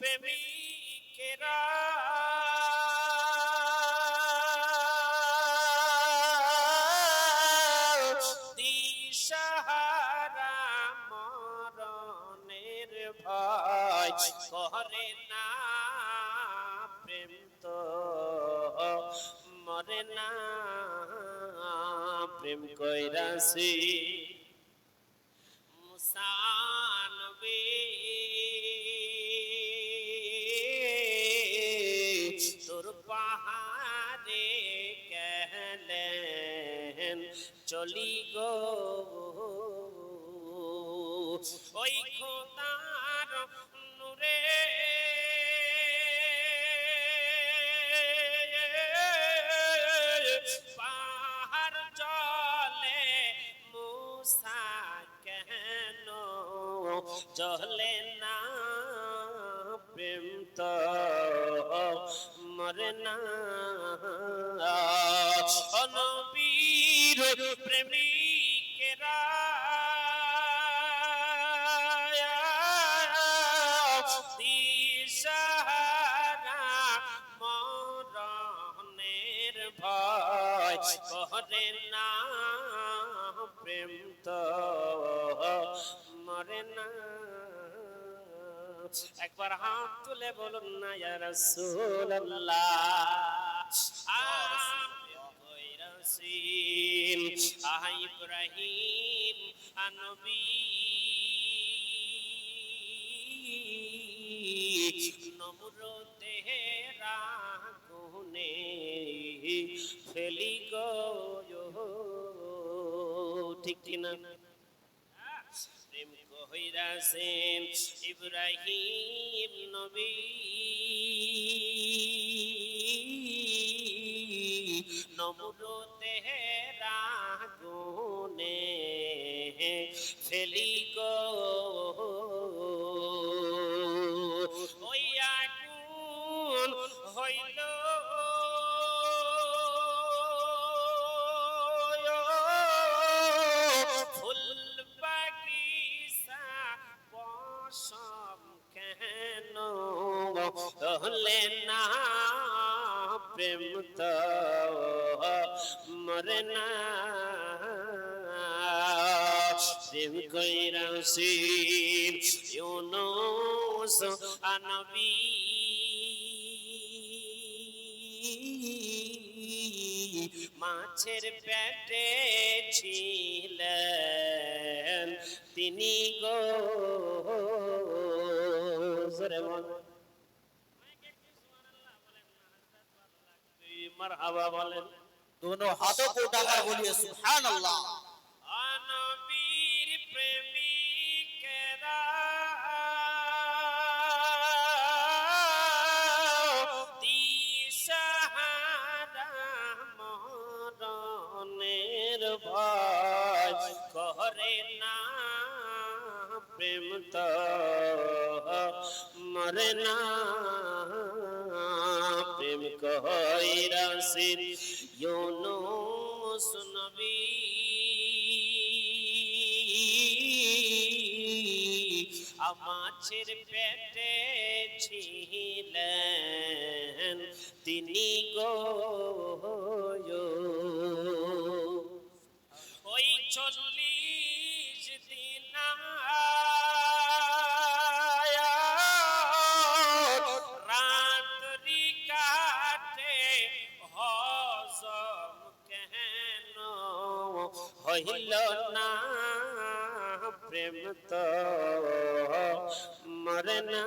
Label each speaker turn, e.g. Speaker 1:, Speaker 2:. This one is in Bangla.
Speaker 1: প্রেমিকেরা। দিশাহারা মরণের ভয় করে না প্রেম তো মরে না প্রেম গেলেন চলি গো। ওই খোদার নূরে। পাহাড় জলে মুসা কেন? জলে না প্রেম তো মরে না অনবীর প্রেমিকেরা। ভয় করে না প্রেম তো মরে না। একবার হাত তুলে বলুন না, ইয়া রাসূলুল্লাহ। আহ ইব্রাহিম আনবী। নমরতে রাগুনে ফেলি গো ঠিক কিনা প্রেম কহিরাছেন ইব্রাহিম নবী। নমরতে হইল। ফুল বাগিচা বসম কেন? হলে না, প্রেম তো মরে না। প্রেম কইরাছি ইউনুস আনবী। মাছের পেটে ছিলেন তিনি গো। মার হাবা বলেন
Speaker 2: দু হাতে কোটা
Speaker 1: বলিয়ে সুহান আল্লাহ মরণের ভয় করে না প্রেম তো, মরে না প্রেম কইরাসির ইউনুস নবী, আমাছের পেটে ছিলেন তিনি গো। চল্লিশ দিন রাত্রি কাটে হজম কেন? হইল না প্রেম তো। মরে না